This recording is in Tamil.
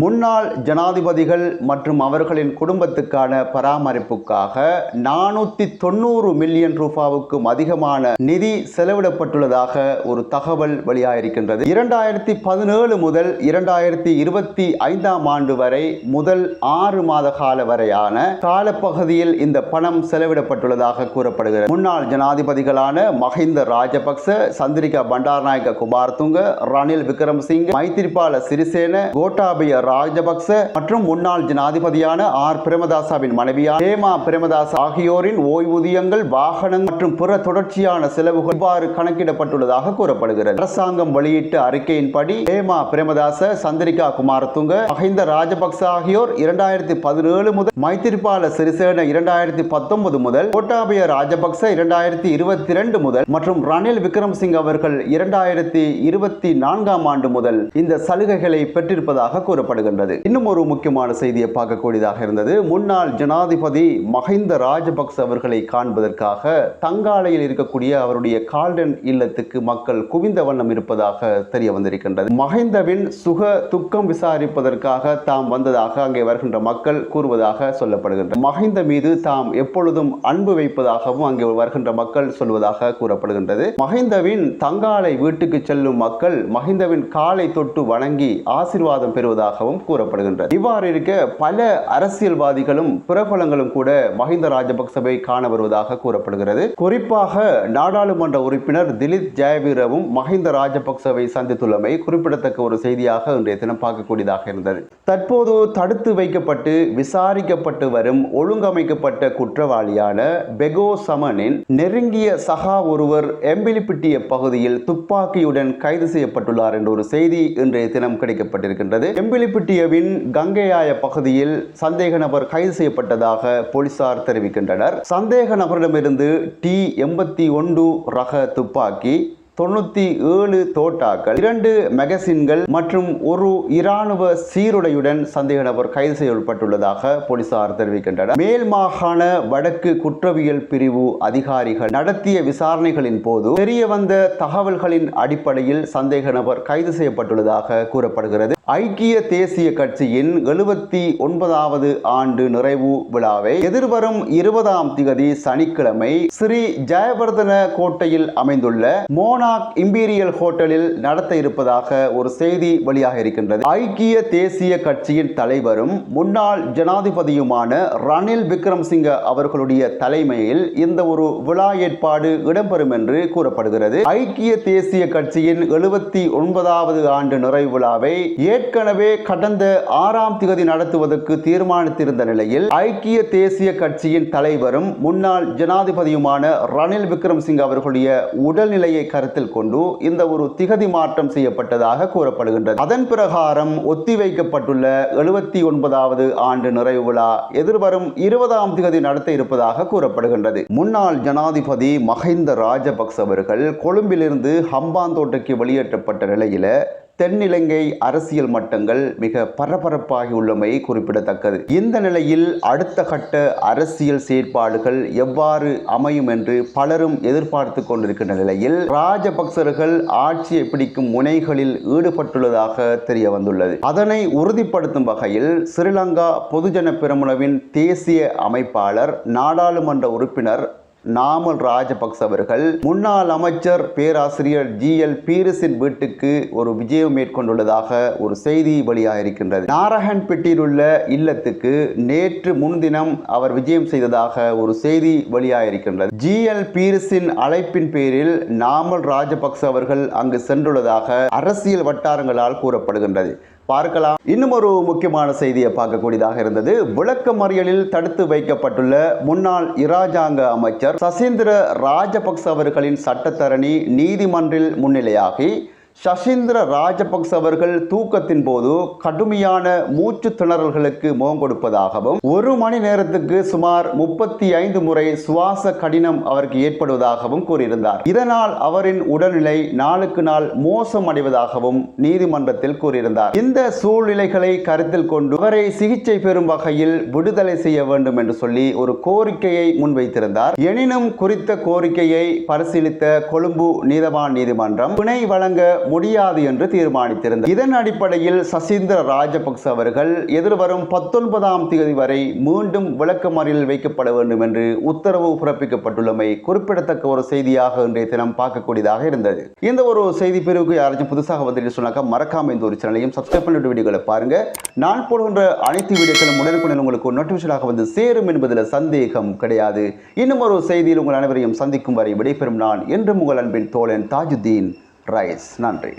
முன்னாள் ஜனாதிபதிகள் மற்றும் அவர்களின் குடும்பத்துக்கான பராமரிப்புக்காக நானூத்தி தொண்ணூறு மில்லியன் ரூபாவுக்கும் அதிகமான நிதி செலவிடப்பட்டுள்ளதாக ஒரு தகவல் வெளியாயிருக்கின்றது. இரண்டாயிரத்தி பதினேழு முதல் இரண்டாயிரத்தி இருபத்தி ஐந்தாம் ஆண்டு வரை முதல் ஆறு மாத கால வரையான காலப்பகுதியில் இந்த பணம் செலவிடப்பட்டுள்ளதாக கூறப்படுகிறது. முன்னாள் ஜனாதிபதிகளான மஹிந்த ராஜபக்ச சந்திரிகா பண்டாரநாயக்க குமார்துங்க ரணில் விக்ரமசிங்க மைத்திரிபால சிறிசேன கோட்டாபய ராஜபக்ச மற்றும் முன்னாள் ஜனாதிபதியான ஆர். பிரேமதாசாவின் மனைவியான ஹேமா பிரேமதாஸ் ஆகியோரின் ஓய்வூதியங்கள் வாகனம் மற்றும் பிற தொடர்ச்சியான செலவுகள் இவ்வாறு கணக்கிடப்பட்டுள்ளதாக கூறப்படுகிறது. அரசாங்கம் வெளியிட்ட அறிக்கையின்படி ஹேமா பிரேமதாச சந்திரிகா குமாரதுங்க மஹிந்த ராஜபக்ச ஆகியோர் இரண்டாயிரத்தி பதினேழு முதல் மைத்திரிபால சிறிசேன இரண்டாயிரத்தி பத்தொன்பது முதல் கோட்டாபய ராஜபக்ச இரண்டாயிரத்தி இருபத்தி இரண்டு முதல் மற்றும் ரணில் விக்ரம்சிங் அவர்கள் இரண்டாயிரத்தி இருபத்தி நான்காம் ஆண்டு முதல் இந்த சலுகைகளை பெற்றிருப்பதாக கூறப்படுகிறது. காணப்படுகின்றது. இன்னும் ஒரு முக்கியமான செய்தியை பார்க்கக்கூடியதாக இருந்தது. முன்னாள் ஜனாதிபதி மஹிந்த ராஜபக்ச அவர்களை காண்பதற்காக தங்காலையில் இருக்கக்கூடிய அவருடைய கால்டன் இல்லத்துக்கு மக்கள் குவிந்த வண்ணம் இருப்பதாக தெரிய வந்திருக்கின்றது. மஹிந்தவின் சுக துக்கம் விசாரிப்பதற்காக தாம் வந்ததாக அங்கே வருகின்ற மக்கள் கூறுவதாக சொல்லப்படுகின்றது மஹிந்த மீது தாம் எப்பொழுதும் அன்பு வைப்பதாகவும் அங்கே வருகின்ற மக்கள் சொல்வதாக கூறப்படுகின்றது. மஹிந்தவின் தங்காலை வீட்டுக்கு செல்லும் மக்கள் மஹிந்தவின் காலை தொட்டு வணங்கி ஆசீர்வாதம் பெறுவதாகவும் கூறப்படுகின்றது. இவ்வாறு இருக்க பல அரசியல்வாதிகளும் பிரபலங்களும் கூட மஹிந்த ராஜபக்சவை காண வருவதாக கூறப்படுகிறது. குறிப்பாக நாடாளுமன்ற உறுப்பினர் திலீப் ஜெயவீரவும் மஹிந்த ராஜபக்சவை சந்தித்துள்ளமை குறிப்பிடத்தக்க ஒரு செய்தியாக இன்றைய தினம் பார்க்கக்கூடியதாக இருந்தது. தற்போது தடுத்து வைக்கப்பட்டு விசாரிக்கப்பட்டு வரும் ஒழுங்கமைக்கப்பட்ட குற்றவாளியான பெகோ சமனின் நெருங்கிய சகா ஒருவர் எம்பிலிப்பிட்டிய பகுதியில் துப்பாக்கியுடன் கைது செய்யப்பட்டுள்ளார் என்ற ஒரு செய்தி இன்றைய தினம் கிடைக்கப்பட்டிருக்கின்றது. எம்பிலி எம்பிலிப்பிட்டியவின் கங்கையாய பகுதியில் சந்தேக நபர் கைது செய்யப்பட்டதாக போலீசார் தெரிவிக்கின்றனர். சந்தேக நபரிடமிருந்து டி எண்பத்தி ஒன்று ரக துப்பாக்கி தொண்ணூத்தி ஏழு தோட்டாக்கள் இரண்டு மெகசின்கள் மற்றும் ஒரு இராணுவ சீருடையுடன் சந்தேக நபர் கைது செய்யப்பட்டுள்ளதாக போலீசார் தெரிவிக்கின்றனர். மேல் மாகாண வடக்கு குற்றவியல் பிரிவு அதிகாரிகள் நடத்திய விசாரணைகளின் போது தெரிய வந்த தகவல்களின் அடிப்படையில் சந்தேக நபர் கைது செய்யப்பட்டுள்ளதாக கூறப்படுகிறது. ஐக்கிய தேசிய கட்சியின் எழுபத்தி ஒன்பதாவது ஆண்டு நிறைவு விழாவை எதிர்வரும் இருபதாம் திகதி சனிக்கிழமை ஸ்ரீ ஜெயவர்தன கோட்டையில் அமைந்துள்ள மோனாக் இம்பீரியல் ஹோட்டலில் நடத்த இருப்பதாக ஒரு செய்தி வெளியாக இருக்கின்றது. ஐக்கிய தேசிய கட்சியின் தலைவரும் முன்னாள் ஜனாதிபதியுமான ரணில் விக்ரம்சிங்க அவர்களுடைய தலைமையில் இந்த ஒரு விழா ஏற்பாடு இடம்பெறும் என்று கூறப்படுகிறது. ஐக்கிய தேசிய கட்சியின் எழுபத்தி ஒன்பதாவது ஆண்டு நிறைவு விழாவை ஏ ஏற்கனவே கடந்த ஆறாம் திகதி நடத்துவதற்கு தீர்மானித்திருந்த நிலையில் ஐக்கிய தேசிய கட்சியின் தலைவரும் முன்னாள் ஜனாதிபதியுமான ரணில் விக்ரம்சிங் அவர்களுடைய உடல்நிலையை கருத்தில் கொண்டு இந்த ஒரு திகதி மாற்றம் செய்யப்பட்டதாக கூறப்படுகின்றது. அதன் பிரகாரம் ஒத்திவைக்கப்பட்டுள்ள எழுபத்தி ஒன்பதாவது ஆண்டு நிறைவு விழா எதிர்வரும் இருபதாம் திகதி நடத்த இருப்பதாக கூறப்படுகின்றது. முன்னாள் ஜனாதிபதி மஹிந்த ராஜபக்ச அவர்கள் கொழும்பிலிருந்து ஹம்பாந்தோட்டைக்கு வெளியேற்றப்பட்ட நிலையில தென்னிலங்கை அரசியல் மட்டங்கள் மிக பரபரப்பாகி உள்ளமை குறிப்பிடத்தக்கது. இந்த நிலையில் அடுத்த கட்ட அரசியல் செயற்பாடுகள் எவ்வாறு அமையும் என்று பலரும் எதிர்பார்த்து கொண்டிருக்கின்ற நிலையில் ராஜபக்சர்கள் ஆட்சியை பிடிக்கும் முனைகளில் ஈடுபட்டுள்ளதாக தெரிய வந்துள்ளது. அதனை உறுதிப்படுத்தும் வகையில் ஸ்ரீலங்கா பொதுஜன பெருமுனவின் தேசிய அமைப்பாளர் நாடாளுமன்ற உறுப்பினர் நாமல் ராஜபக்ச அவர்கள் முன்னாள் அமைச்சர் பேராசிரியர் ஜி எல் பீரிஸின் வீட்டுக்கு ஒரு விஜயம் மேற்கொண்டுள்ளதாக ஒரு செய்தி வெளியாக இருக்கின்றது நாரகன்பெட்டியில் உள்ள இல்லத்துக்கு நேற்று முன்தினம் அவர் விஜயம் செய்ததாக ஒரு செய்தி வெளியாக இருக்கின்றது ஜி எல் பீரிஸின் அழைப்பின் பேரில் நாமல் ராஜபக்ச அவர்கள் அங்கு சென்றுள்ளதாக அரசியல் வட்டாரங்களால் கூறப்படுகின்றது. பார்க்கலாம். இன்னும் ஒரு முக்கியமான செய்தியை பார்க்கக்கூடியதாக இருந்தது. விளக்க மறியலில் தடுத்து வைக்கப்பட்டுள்ள முன்னாள் இராஜாங்க அமைச்சர் சசீந்திர ராஜபக்ச அவர்களின் சட்டத்தரணி நீதிமன்றில் முன்னிலையாகி சசீந்திர ராஜபக்ச அவர்கள் தூக்கத்தின் போது கடுமையான மூச்சு திணறல்களுக்கு முகம் கொடுப்பதாகவும் ஒரு மணி நேரத்துக்கு சுமார் முப்பத்தி ஐந்து முறை சுவாச கடினம் அவருக்கு ஏற்படுவதாகவும் கூறியிருந்தார். இதனால் அவரின் உடல்நிலை நாளுக்கு நாள் மோசம் அடைவதாகவும் நீதிமன்றத்தில் கூறியிருந்தார். இந்த சூழ்நிலைகளை கருத்தில் கொண்டு அவரை சிகிச்சை பெறும் வகையில் விடுதலை செய்ய வேண்டும் என்று சொல்லி ஒரு கோரிக்கையை முன்வைத்திருந்தார். எனினும் குறித்த கோரிக்கையை பரிசீலித்த கொழும்பு நீதவான் நீதிமன்றம் பிணை வழங்க முடியாது என்று தீர்மானித்திருந்தது இதன் அடிப்படையில் சசீந்திர ராஜபக்ச அவர்கள் எதிர்வரும் பத்தொன்பதாம் தேதி வரை மீண்டும் விளக்கமறியலில் வைக்கப்பட வேண்டும் என்று உத்தரவு பிறப்பிக்கப்பட்டுள்ளமை குறிப்பிடத்தக்க ஒரு செய்தியாக இன்றைய தினம் பார்க்கக்கூடியதாக இருந்தது. இந்த ஒரு செய்தி பிரிவுக்கு யாராச்சும் புதுசாக வந்துட்டு சொன்னாக்கா மறக்காம இந்த ஒரு சேனலையும் சப்ஸ்கிரைப் பண்ணிட்டு வீடியோகளை பாருங்க. நான் போடுகின்ற அனைத்து வீடியோக்களும் உடனுக்குடன் உங்களுக்கு நோட்டிபிகேஷனாக வந்து சேரும் என்பதில் சந்தேகம் கிடையாது. இன்னும் ஒரு செய்தியில் உங்கள் அனைவரையும் சந்திக்கும் வரை விடைபெறும் நான் என்றும் உங்கள் அன்பின் தோழன் தாஜுதீன் ரைஸ். நன்றி.